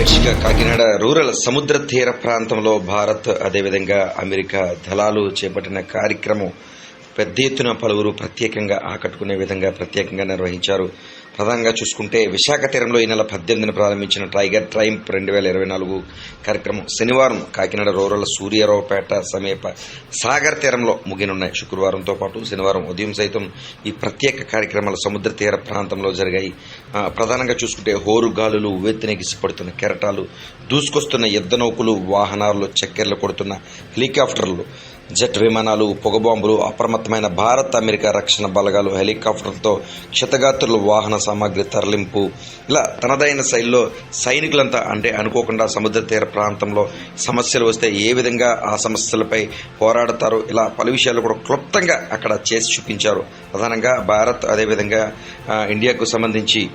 Kakinada rural సముద్ర తీర ప్రాంతంలో భారత్ అదేవిధంగా అమెరికా దళాలు చేపట్టిన కార్యక్రమం పెద్ద ఎత్తున పలువురు ప్రత్యేకంగా ఆకట్టుకునే విధంగా ప్రత్యేకంగా నిర్వహించారు. ప్రధానంగా చూసుకుంటే విశాఖ తీరంలో ఈ నెల పద్దెనిమిదిన ప్రారంభించిన టైగర్ ట్రైంప్ రెండు వేల ఇరవై నాలుగు కార్యక్రమం శనివారం కాకినాడ రూరల్ సూర్యారావుపేట సమీప సాగర్ తీరంలో ముగినున్నాయి శుక్రవారంతో పాటు శనివారం ఉదయం సైతం ఈ ప్రత్యేక కార్యక్రమాలు సముద్ర తీర ప్రాంతంలో జరిగాయి. ప్రధానంగా చూసుకుంటే హోరుగాలులు ఉవ్వెత్తినెగిసిపడుతున్న కెరటాలు దూసుకొస్తున్న యుద్ధ నౌకలు వాహనాలు చక్కెర్లు కొడుతున్న హెలికాప్టర్లు జెట్ విమానాలు పొగబాంబులు అప్రమత్తమైన భారత్ అమెరికా రక్షణ బలగాలు హెలికాప్టర్లతో క్షతగాత్రుల వాహన సామాగ్రి తరలింపు. ఇలా తనదైన శైలిలో సైనికులంతా అంటే అనుకోకుండా సముద్ర తీర ప్రాంతంలో సమస్యలు వస్తే ఏ విధంగా ఆ సమస్యలపై పోరాడతారు ఇలా పలు విషయాలు కూడా క్లుప్తంగా అక్కడ చేసి చూపించారు. ప్రధానంగా భారత్ అదేవిధంగా ఇండియాకు సంబంధించి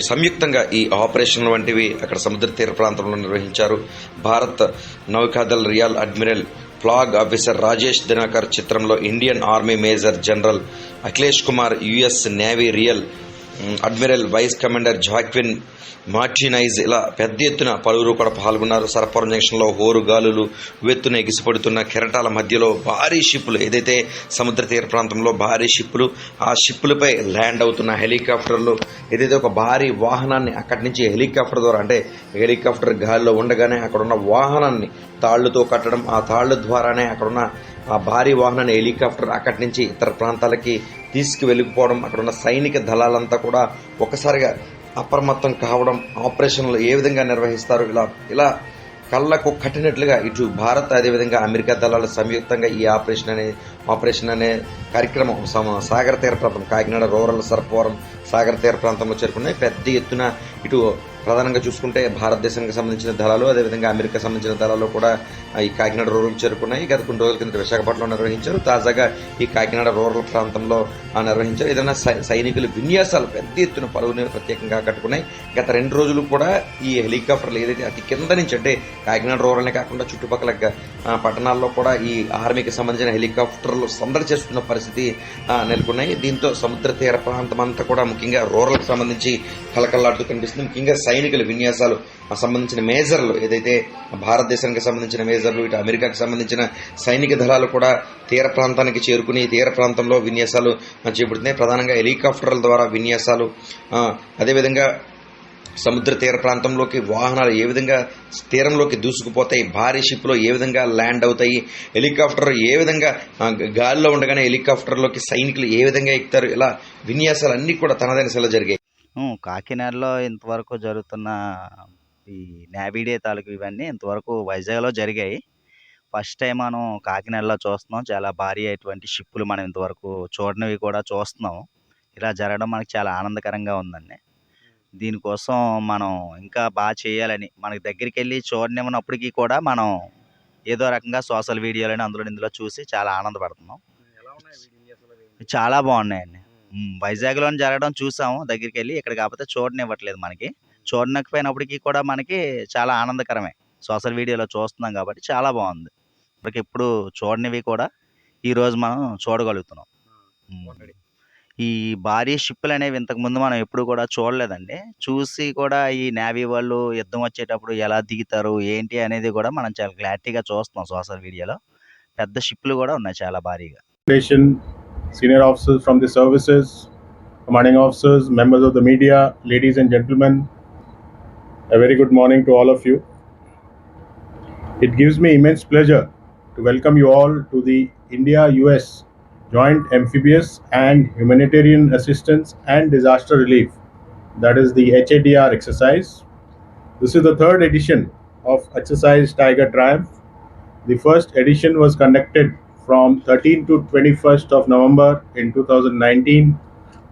సంయుక్తంగా ఈ ఆపరేషన్లు వంటివి అక్కడ సముద్ర తీర ప్రాంతంలో నిర్వహించారు. Bharat నౌకాదల్ rear admiral flag officer Rajesh Dinakar చిత్రంలో Indian army major general Akhilesh Kumar US navy rear admiral vice commander Joaquin Martinez ఇలా పెద్ద ఎత్తున పలువురు కూడా పాల్గొన్నారు. సరపురం జంక్షన్లో హోరు గాలులు వెత్తున ఎగిసిపడుతున్న కెరటాల మధ్యలో భారీ షిప్పులు ఏదైతే సముద్ర తీర ప్రాంతంలో భారీ షిప్పులు ఆ షిప్పులపై ల్యాండ్ అవుతున్న హెలికాప్టర్లు ఏదైతే ఒక భారీ వాహనాన్ని అక్కడి నుంచి హెలికాప్టర్ ద్వారా అంటే హెలికాప్టర్ గాలిలో ఉండగానే అక్కడ ఉన్న వాహనాన్ని తాళ్ళతో కట్టడం ఆ తాళ్ళ ద్వారానే అక్కడున్న ఆ భారీ వాహనాన్ని హెలికాప్టర్ అక్కడి నుంచి ఇతర ప్రాంతాలకి తీసుకువెళ్ళిపోవడం అక్కడ ఉన్న సైనిక దళాలంతా కూడా ఒకసారిగా అప్రమత్తం కావడం ఆపరేషన్లు ఏ విధంగా నిర్వహిస్తారు ఇలా ఇలా కళ్ళకు కట్టినట్లుగా ఇటు భారత్ అదేవిధంగా అమెరికా దళాలు సంయుక్తంగా ఈ ఆపరేషన్ అనే ఆపరేషన్ అనే కార్యక్రమం సాగర తీర ప్రాంతం కాకినాడ రూరల్ సర్పవరం సాగర తీర ప్రాంతంలో చేరుకున్నాయి. పెద్ద ఎత్తున ఇటు ప్రధానంగా చూసుకుంటే భారతదేశానికి సంబంధించిన దళాలు అదేవిధంగా అమెరికా సంబంధించిన దళాలు కూడా ఈ కాకినాడ రూరల్ చేరుకున్నాయి. గత కొన్ని రోజుల కింద విశాఖపట్నంలో నిర్వహించారు. తాజాగా ఈ కాకినాడ రూరల్ ప్రాంతంలో నిర్వహించారు. ఏదైనా సై- సైనికులు విన్యాసాలు పెద్ద ఎత్తున పలువురిని ప్రత్యేకంగా కట్టుకున్నాయి. గత రెండు రోజులు కూడా ఈ హెలికాప్టర్లు ఏదైతే అతి కింద నుంచి అంటే కాకినాడ రూరల్నే కాకుండా చుట్టుపక్కల పట్టణాల్లో కూడా ఈ ఆర్మీకి సంబంధించిన హెలికాప్టర్లు సందడి చేస్తున్న పరిస్థితి నెలకొన్నాయి. దీంతో సముద్ర తీర ప్రాంతం అంతా కూడా ముఖ్యంగా రూరల్కి సంబంధించి కలకల్లాడుతూ కనిపిస్తుంది. ముఖ్యంగా సైనికుల విన్యాసాలు సంబంధించిన మేజర్లు ఏదైతే భారతదేశానికి సంబంధించిన మేజర్లు ఇటు అమెరికాకు సంబంధించిన సైనిక దళాలు కూడా తీర ప్రాంతానికి చేరుకుని తీర ప్రాంతంలో విన్యాసాలు చేపడుతున్నాయి. ప్రధానంగా హెలికాప్టర్ల ద్వారా విన్యాసాలు అదేవిధంగా సముద్ర తీర ప్రాంతంలోకి వాహనాలు ఏ విధంగా తీరంలోకి దూసుకుపోతాయి భారీ షిప్లో ఏ విధంగా ల్యాండ్ అవుతాయి హెలికాప్టర్ ఏ విధంగా గాలిలో ఉండగానే హెలికాప్టర్లోకి సైనికులు ఏ విధంగా ఎక్కుతారు ఇలా విన్యాసాలు అన్నీ కూడా తనదైన శైలిలో జరిగాయి. కాకినాడలో ఇంతవరకు జరుగుతున్న ఈ నేవీ డే తాలూకు ఇవన్నీ ఇంతవరకు వైజాగ్లో జరిగాయి. ఫస్ట్ టైం మనం కాకినాడలో చూస్తున్నాం. చాలా భారీ అయినటువంటి షిప్పులు మనం ఇంతవరకు చూడనివి కూడా చూస్తున్నాం. ఇలా జరగడం మనకి చాలా ఆనందకరంగా ఉందండి. దీనికోసం మనం ఇంకా బాగా చేయాలని మనకి దగ్గరికి వెళ్ళి చూడనివ్వనప్పటికీ కూడా మనం ఏదో రకంగా సోషల్ వీడియోలని అందులో ఇందులో చూసి చాలా ఆనందపడుతున్నాం. చాలా బాగున్నాయండి. వైజాగ్లో జరగడం చూసాము. దగ్గరికి వెళ్ళి ఇక్కడ కాకపోతే చూడనివ్వట్లేదు మనకి. చూడనకపోయినప్పటికీ కూడా మనకి చాలా ఆనందకరమే. సోషల్ వీడియోలో చూస్తున్నాం కాబట్టి చాలా బాగుంది. ఇప్పటికి ఎప్పుడు చూడనివి కూడా ఈ రోజు మనం చూడగలుగుతున్నాం. ఈ భారీ షిప్పులు అనేవి ఇంతకు ముందు మనం ఎప్పుడు కూడా చూడలేదండి. చూసి కూడా ఈ నేవీ వాళ్ళు యుద్ధం వచ్చేటప్పుడు ఎలా దిగుతారు ఏంటి అనేది కూడా మనం చాలా క్లారిటీగా చూస్తున్నాం సోషల్ వీడియోలో పెద్ద షిప్పులు కూడా ఉన్నాయి చాలా భారీగా. Senior officers from the services, commanding officers, members of the media, ladies and gentlemen, a very good morning to all of you. It gives me immense pleasure to welcome you all to the India US Joint Amphibious and Humanitarian Assistance and Disaster Relief, that is the HADR exercise. This is the third edition of Exercise Tiger Triumph. The first edition was conducted from 13 to 21st of November in 2019,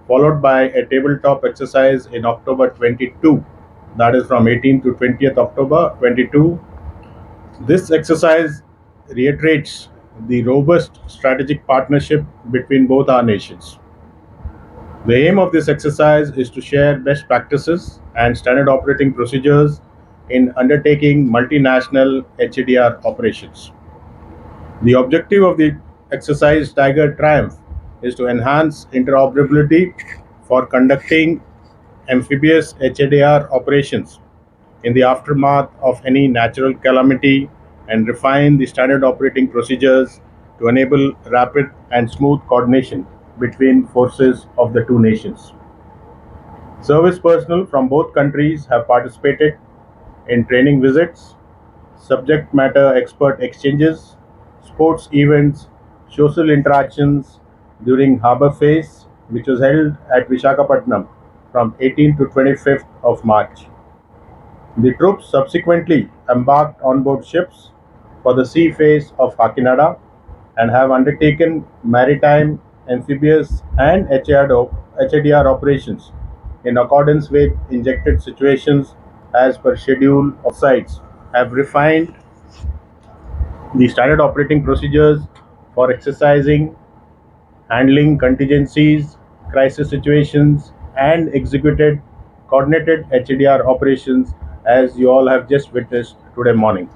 followed by a tabletop exercise in October 22, that is from 18th to 20th October 22. This exercise reiterates the robust strategic partnership between both our nations. The aim of this exercise is to share best practices and standard operating procedures in undertaking multinational HADR operations. The objective of the exercise Tiger Triumph is to enhance interoperability for conducting amphibious HADR operations in the aftermath of any natural calamity and refine the standard operating procedures to enable rapid and smooth coordination between forces of the two nations. Service personnel from both countries have participated in training visits, subject matter expert exchanges, sports events, social interactions during Harbour Phase, which was held at Vishakhapatnam from 18 to 25th of March. The troops subsequently embarked on board ships for the sea phase of Hakinada and have undertaken maritime, amphibious, and HAD HADR operations in accordance with injected situations as per schedule of sites have refined the standard operating procedures for exercising, handling contingencies, crisis situations, and executed coordinated HDR operations as you all have just witnessed today morning.